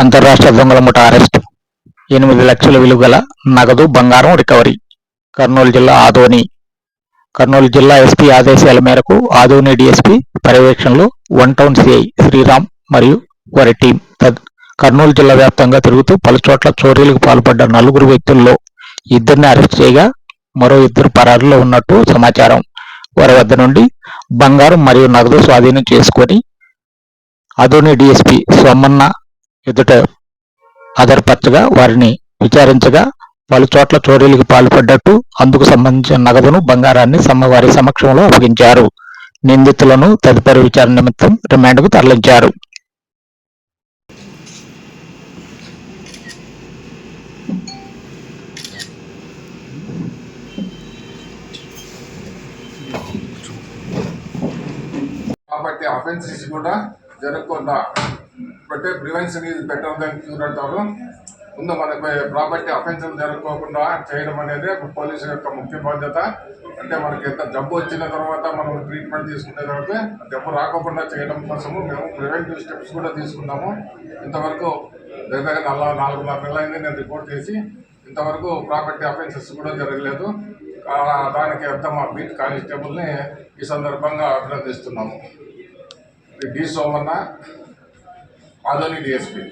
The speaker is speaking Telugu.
అంతర్రాష్ట్ర దొంగల ముఠ అరెస్టు. ఎనిమిది లక్షల విలువ గల నగదు బంగారం రికవరీ. కర్నూలు జిల్లా ఆదోని. కర్నూలు జిల్లా ఎస్పీ ఆదేశాల మేరకు ఆదోని డిఎస్పీ పర్యవేక్షణలో వన్ టౌన్ సిఐ శ్రీరామ్ మరియు వారి టీం తద్- కర్నూలు జిల్లా వ్యాప్తంగా తిరుగుతూ పలుచోట్ల చోరీలకు పాల్పడ్డ నలుగురు వ్యక్తుల్లో ఇద్దరిని అరెస్ట్ చేయగా మరో ఇద్దరు పరారులో ఉన్నట్టు సమాచారం. వారి వద్ద నుండి బంగారం మరియు నగదు స్వాధీనం చేసుకొని అదోని డిఎస్పీ సోమన్న ఎదుట ఆధారపరచగా వారిని విచారించగా పలు చోట్ల చోరీలకు పాల్పడ్డట్టు అందుకు సంబంధించిన నగదును బంగారాన్ని సమ్మవారి సమక్షంలో అప్పగించారు. నిందితులను తదుపరి విచారణ నిమిత్తం రిమాండ్కు తరలించారు. కాబట్టి అఫెన్సెస్ కూడా జరగకుండా బట్టే ప్రివెన్షన్ ఈజ్ బెటర్ దానికి క్యూర్ అంటారు ముందు మనకి ప్రాపర్టీ అఫెన్షన్ జరగకోకుండా చేయడం అనేది పోలీసు యొక్క ముఖ్య బాధ్యత. అంటే మనకి ఎంత జబ్బు వచ్చిన తర్వాత మనం ట్రీట్మెంట్ తీసుకునే తర్వాత జబ్బు రాకోకుండా చేయడం కోసము మేము ప్రివెంటివ్ స్టెప్స్ కూడా తీసుకున్నాము. ఇంతవరకు దగ్గర నల్ల నాలుగున్నర నెలలు నేను రిపోర్ట్ చేసి ఇంతవరకు ప్రాపర్టీ అఫెన్సెస్ కూడా జరగలేదు. దానికి అంత మా బీట్ కానిస్టేబుల్ని ఈ సందర్భంగా అభినందిస్తున్నాము. D Somanna Adoni DSP